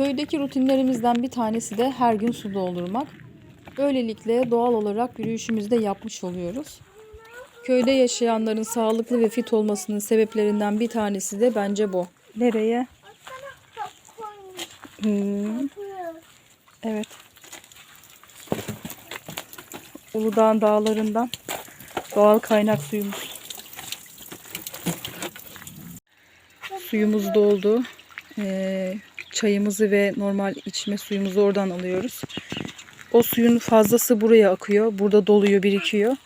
Köydeki rutinlerimizden bir tanesi de her gün su doldurmak. Böylelikle doğal olarak yürüyüşümüzü de yapmış oluyoruz. Köyde yaşayanların sağlıklı ve fit olmasının sebeplerinden bir tanesi de bence bu. Nereye? Hmm, evet. Uludağ'ın dağlarından doğal kaynak suyumuz. Suyumuz doldu. Ee, çayımızı ve normal içme suyumuzu oradan alıyoruz. O suyun fazlası buraya akıyor. Burada doluyor, birikiyor.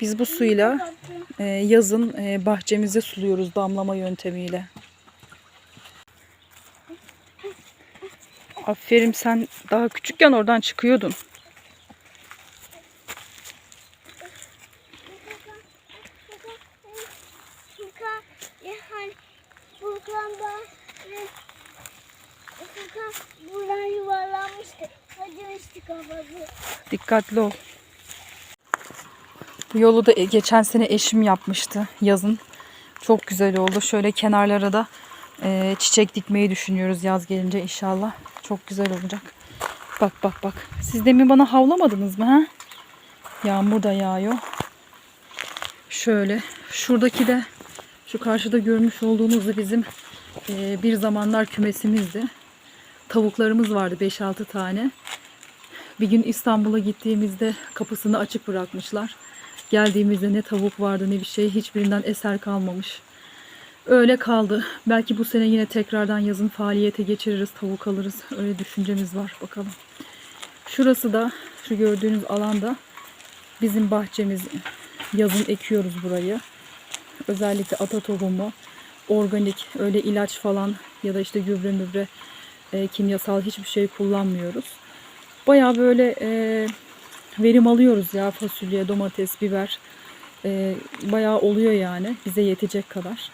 Biz bu suyla e, yazın e, bahçemize suluyoruz damlama yöntemiyle. Aferin sen daha küçükken oradan çıkıyordun. Furkan da buradan yuvarlanmıştı. Acımıştı kafası. Dikkatli ol. Bu yolu da e, geçen sene eşim yapmıştı yazın. Çok güzel oldu. Şöyle kenarlara da e, çiçek dikmeyi düşünüyoruz yaz gelince inşallah. Çok güzel olacak. Bak bak bak. Siz demin bana havlamadınız mı ha? Yağmur da yağıyor. Şöyle. Şuradaki de şu karşıda görmüş olduğunuz da bizim e, bir zamanlar kümesimizdi. Tavuklarımız vardı 5-6 tane. Bir gün İstanbul'a gittiğimizde kapısını açık bırakmışlar. Geldiğimizde ne tavuk vardı ne bir şey hiçbirinden eser kalmamış. Öyle kaldı. Belki bu sene yine tekrardan yazın faaliyete geçiririz, tavuk alırız. Öyle düşüncemiz var bakalım. Şurası da şu gördüğünüz alanda bizim bahçemiz. Yazın ekiyoruz burayı. Özellikle ata tohumu, organik öyle ilaç falan ya da işte gübre mübre e, kimyasal hiçbir şey kullanmıyoruz. Baya böyle e, verim alıyoruz ya fasulye, domates, biber. E, bayağı oluyor yani bize yetecek kadar.